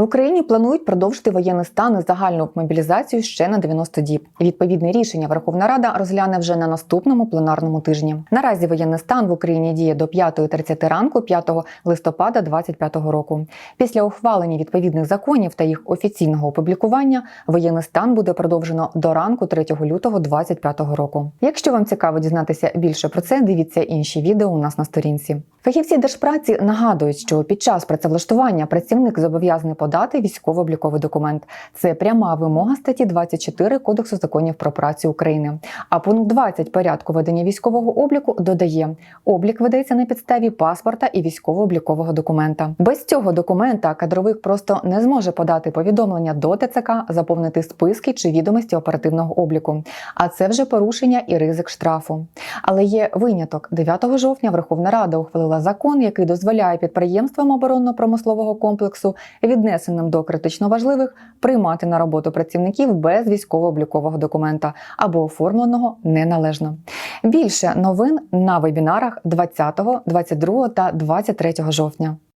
В Україні планують продовжити воєнний стан і загальну мобілізацію ще на 90 діб. Відповідне рішення Верховна Рада розгляне вже на наступному пленарному тижні. Наразі воєнний стан в Україні діє до 5.30 ранку 5 листопада 2025 року. Після ухвалення відповідних законів та їх офіційного опублікування воєнний стан буде продовжено до ранку 3 лютого 2025 року. Якщо вам цікаво дізнатися більше про це, дивіться інші відео у нас на сторінці. Фахівці держпраці нагадують, що під час працевлаштування працівник зобов'язаний подати військово-обліковий документ. Це пряма вимога статті 24 Кодексу законів про працю України. А пункт 20 порядку ведення військового обліку додає: облік ведеться на підставі паспорта і військово-облікового документа. Без цього документа кадровик просто не зможе подати повідомлення до ТЦК, заповнити списки чи відомості оперативного обліку. А це вже порушення і ризик штрафу. Але є виняток. 9 жовтня Верховна Рада ухвалила закон, який дозволяє підприємствам оборонно-промислового комплексу, віднесеним до критично важливих, приймати на роботу працівників без військово-облікового документа або оформленого неналежно. Більше новин на вебінарах 20, 22 та 23 жовтня.